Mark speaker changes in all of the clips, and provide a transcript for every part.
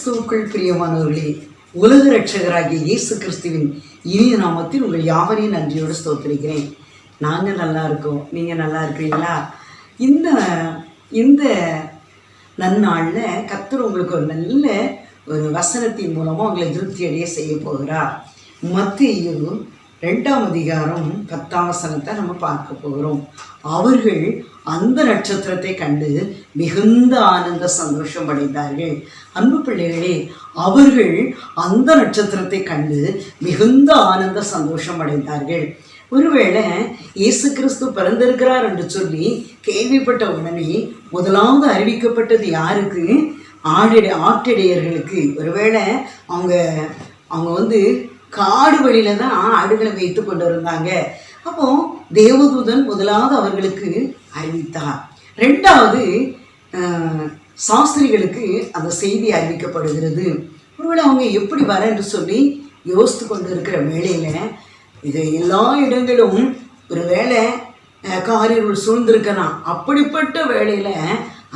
Speaker 1: கிறிஸ்துவுக்குள் பிரியமானவர்களே உலக ரட்சகராகிய இயேசு கிறிஸ்துவின் இனிய நாமத்தில் உங்கள் யாவரையும் நன்றியோடு ஸ்தோத்திரிக்கிறேன். நாங்கள் நல்லா இருக்கோம். நீங்கள் நல்லா இருக்கிறீங்களா? இந்த இந்த நன்னாளில் கத்தர் உங்களுக்கு ஒரு நல்ல ஒரு வசனத்தின் மூலமாக உங்களை திருப்தி அடைய செய்ய போகிறார். மத்தியும் ரெண்டாம் அதிகாரம் பத்தாம் வசனத்தை நம்ம பார்க்க போகிறோம். அவர்கள் அந்த நட்சத்திரத்தை கண்டு மிகுந்த ஆனந்த சந்தோஷம் அடைந்தார்கள். அன்பு பிள்ளைகளே அவர்கள் அந்த நட்சத்திரத்தை கண்டு மிகுந்த ஆனந்த சந்தோஷம் அடைந்தார்கள். ஒருவேளை இயேசு கிறிஸ்து பிறந்திருக்கிறார் என்று சொல்லி கேள்விப்பட்ட உடனே முதலாவது அறிவிக்கப்பட்டது யாருக்கு? ஆடிட ஆட்டிடையர்களுக்கு. ஒருவேளை அவங்க அவங்க வந்து காடு வழியில தான் ஆடுகளை வைத்து கொண்டு இருந்தாங்க அப்போ தேவதூதன் முதலாவது அவர்களுக்கு அறிவித்தார். ரெண்டாவது சாஸ்திரிகளுக்கு அந்த செய்தி அறிவிக்கப்படுகிறது. ஒருவேளை அவங்க எப்படி வர என்று சொல்லி யோசித்து கொண்டு இருக்கிற வேளையில இது எல்லா இடங்களும் ஒரு வேளை அஹ், சூழ்ந்திருக்கலாம் அப்படிப்பட்ட வேளையில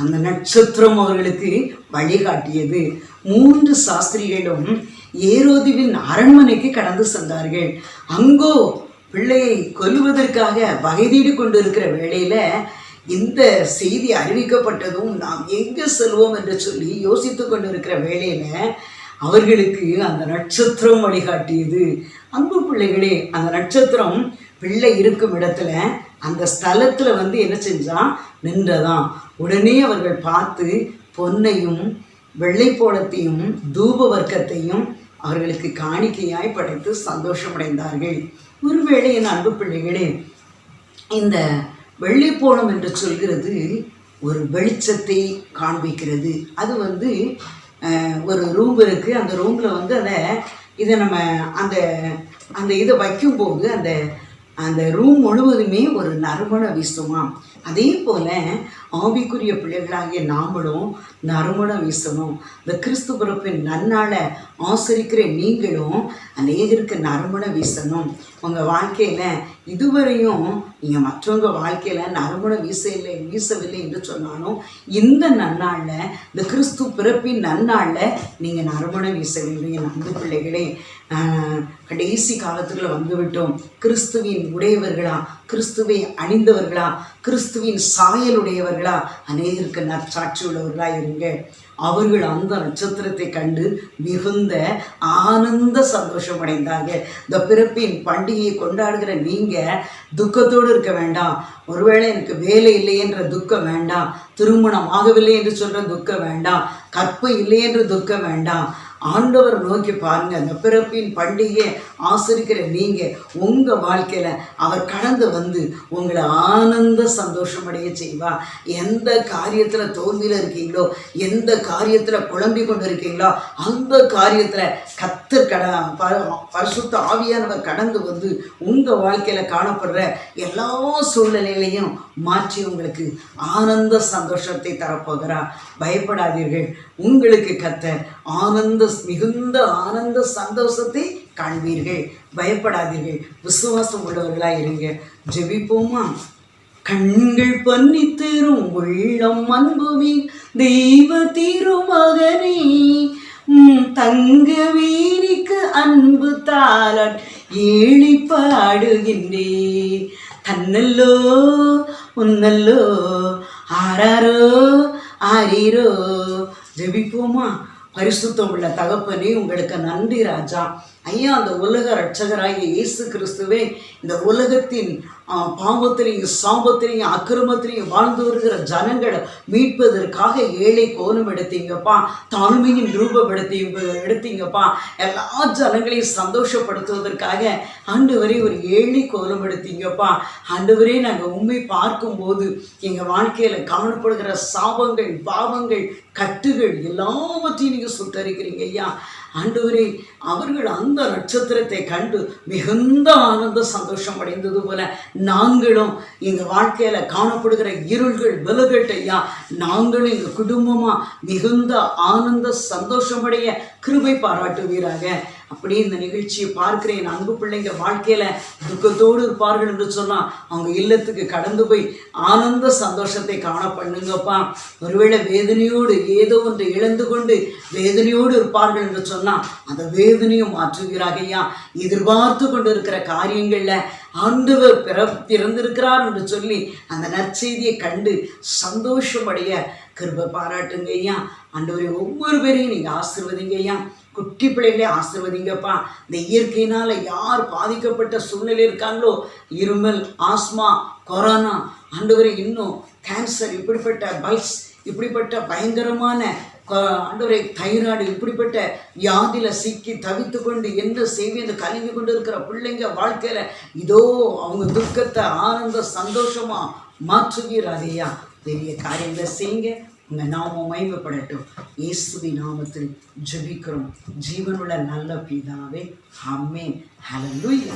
Speaker 1: அந்த நட்சத்திரம் அவர்களுக்கு வழிகாட்டியது. மூன்று சாஸ்திரிகளும் ஏரோதிவின் அரண்மனைக்கு கடந்து சென்றார்கள். அங்கோ பிள்ளையை கொல்வதற்காக வகைதீடு கொண்டிருக்கிற கொண்டு இருக்கிற வேளையில இந்த செய்தி அறிவிக்கப்பட்டதும் நாம் எங்கே செல்வோம் என்று சொல்லி யோசித்து கொண்டிருக்கிற வேளையில அவர்களுக்கு அந்த நட்சத்திரம் வழிகாட்டியது. அன்பு பிள்ளைகளே அந்த நட்சத்திரம் பிள்ளை இருக்கும் இடத்துல அந்த ஸ்தலத்துல வந்து என்ன செஞ்சான் நின்றதாம். உடனே அவர்கள் பார்த்து பொன்னையும் வெள்ளைப்போளத்தையும் தூப வர்க்கத்தையும் அவர்களுக்கு காணிக்கையாய் படைத்து சந்தோஷமடைந்தார்கள். ஒருவேளை என் அன்பு பிள்ளைகளே இந்த வெள்ளைப்போளம் என்று சொல்கிறது ஒரு வெளிச்சத்தை காண்பிக்கிறது. அது வந்து ஒரு ரூம் இருக்குது அந்த ரூமில் வந்து அதை இதை நம்ம அந்த அந்த இதை வைக்கும்போது அந்த அந்த ரூம் முழுவதுமே ஒரு நறுமண வீசுமாம் அதே போல் ஆவிக்குரிய பிள்ளைகளாகிய நாமளும் நறுமணம் வீசணும். இந்த கிறிஸ்து பிறப்பின் நன்னாளை ஆசரிக்கிற நீங்களும் அநேகருக்கு நறுமணம் வீசணும். உங்கள் வாழ்க்கையில் இதுவரையும் நீங்கள் மற்றவங்க வாழ்க்கையில் நறுமணம் வீச இல்லை வீசவில்லை என்று சொன்னாலும் இந்த நன்னாளில் இந்த கிறிஸ்து பிறப்பின் நன்னாளில் நீங்கள் நறுமணம் வீச வேண்டும். என் அன்பு பிள்ளைகளே கடைசி காலத்துக்குள்ளே வந்துவிட்டோம். கிறிஸ்துவின் உடையவர்களா கிறிஸ்துவை அணிந்தவர்களா கிறிஸ்துவின் சாயலுடையவர்களா? அநேகருக்கு நற்சாட்சி உள்ளவர்களா இருங்க. அவர்கள் அந்த நட்சத்திரத்தை கண்டு மிகுந்த ஆனந்த சந்தோஷம் அடைந்தாங்க இந்த பிறப்பின் பண்டிகையை கொண்டாடுகிற நீங்க துக்கத்தோடு இருக்க வேண்டாம். ஒருவேளை எனக்கு வேலை இல்லை என்ற துக்கம் வேண்டாம். திருமணம் ஆகவில்லை என்று சொல்ற துக்கம் வேண்டாம். கற்பு இல்லை என்று துக்கம் வேண்டாம். ஆண்டவர் நோக்கி பாருங்க அந்த பிறப்பின் பண்டிகையை ஆசிரிக்கிற நீங்க உங்க வாழ்க்கையில அவர் கடந்து வந்து உங்களை ஆனந்த சந்தோஷமடைய செய்வா. எந்த காரியத்துல தோல்வியில இருக்கீங்களோ எந்த காரியத்துல குழம்பி கொண்டு இருக்கீங்களோ அந்த காரியத்துல கத்து கட பரிசுத்த ஆவியானவர் கடந்து வந்து உங்க வாழ்க்கையில காணப்படுற எல்லா சூழ்நிலைகளையும் மாற்றி உங்களுக்கு ஆனந்த சந்தோஷத்தை தரப்போகிறார். பயப்படாதீர்கள். உங்களுக்கு கத்தை ஆனந்த மிகுந்த ஆனந்த சந்தோஷத்தை காண்பீர்கள். பயப்படாதீர்கள். விசுவாசம் உள்ளவர்களாக இருங்க. ஜெபிப்போமா? கண்கள் பண்ணி தரும் உள்ளம் அன்புவி தெய்வ திருமகனே தங்க வீணிக்கு அன்பு தாளன் ஏழி பாடுகின்றே தன்னல்லோ உன்னல்லோ ஆறாரோ ஆரீரோ ஜெபிப்போமா? பரிசுத்தம் உள்ள தகப்பனே உங்களுக்கு நன்றி ராஜா. ஐயா அந்த உலக ரட்சகராகிய இயேசு கிறிஸ்துவே இந்த உலகத்தின் பாவத்திலையும் சாபத்திலையும் அக்கிரமத்திலையும் வாழ்ந்து வருகிற ஜனங்களை மீட்பதற்காக ஏழை கோலம் எடுத்தீங்கப்பா தாழ்மையின் ரூபம் எடுத்தீங்கப்பா. எல்லா ஜனங்களையும் சந்தோஷப்படுத்துவதற்காக ஆண்டவரே ஒரு ஏழை கோலம் எடுத்தீங்கப்பா. ஆண்டவரே நாங்கள் உண்மை பார்க்கும்போது எங்கள் வாழ்க்கையில் காணப்படுகிற சாபங்கள் பாவங்கள் கட்டுகள் எல்லாவற்றையும் நீங்கள் சுட்டரிக்கிறீங்க ஐயா. ஆண்டவரே அவர்கள் அந்த நட்சத்திரத்தை கண்டு மிகுந்த ஆனந்த சந்தோஷம் அடைந்தது போல நாங்களும் எங்கள் வாழ்க்கையில் காணப்படுகிற இருள்கள் விலகட்டு ஐயா. நாங்களும் எங்கள் குடும்பமாக மிகுந்த ஆனந்த சந்தோஷமடைய கிருபை பாராட்டுவீராக. அப்படியே இந்த நிகழ்ச்சியை பார்க்கிறேன். என் அன்பு பிள்ளைங்க வாழ்க்கையில துக்கத்தோடு இருப்பார்கள் என்று சொன்னா அவங்க இல்லத்துக்கு கடந்து போய் ஆனந்த சந்தோஷத்தை காண பண்ணுங்கப்பா. ஒருவேளை வேதனையோடு ஏதோ ஒன்று இழந்து கொண்டு வேதனையோடு இருப்பார்கள் என்று சொன்னா அந்த வேதனையும் மாற்றுகிறாக ஐயா. எதிர்பார்த்து கொண்டு இருக்கிற காரியங்கள்ல ஆண்டவர் பிற பிறந்திருக்கிறார் என்று சொல்லி அந்த நற்செய்தியை கண்டு சந்தோஷமடைய கிருப பாராட்டுங்க ஐயா. ஆண்டவரை ஒவ்வொரு பேரையும் நீங்கள் ஆசிர்வதிங்க ஐயா. குட்டி பிள்ளைகளே ஆசிர்வதிங்கப்பா. இந்த இயற்கையினால் யார் பாதிக்கப்பட்ட சூழ்நிலை இருக்காங்களோ இருமல் ஆஸ்மா கொரோனா ஆண்டவரை இன்னும் கேன்சர் இப்படிப்பட்ட பல்ஸ் இப்படிப்பட்ட பயங்கரமான ஆண்டவரை தைராய்டு இப்படிப்பட்ட வியாதியில் சிக்கி தவித்து கொண்டு என்ன செய்வேன் கலங்கி கொண்டு இருக்கிற பிள்ளைங்க வாழ்க்கையில் இதோ அவங்க துக்கத்தை ஆனந்த சந்தோஷமாக மாற்றுகிறாரையா பெரிய காரியங்களை செய்யுங்க. இந்த நாமம் மைவப்படட்டும் இயேசுவி நாமத்தில் ஜெபிக்கிறோம். ஜீவனுள்ள நல்ல பிதாவே. அம்மே ஹலலுயா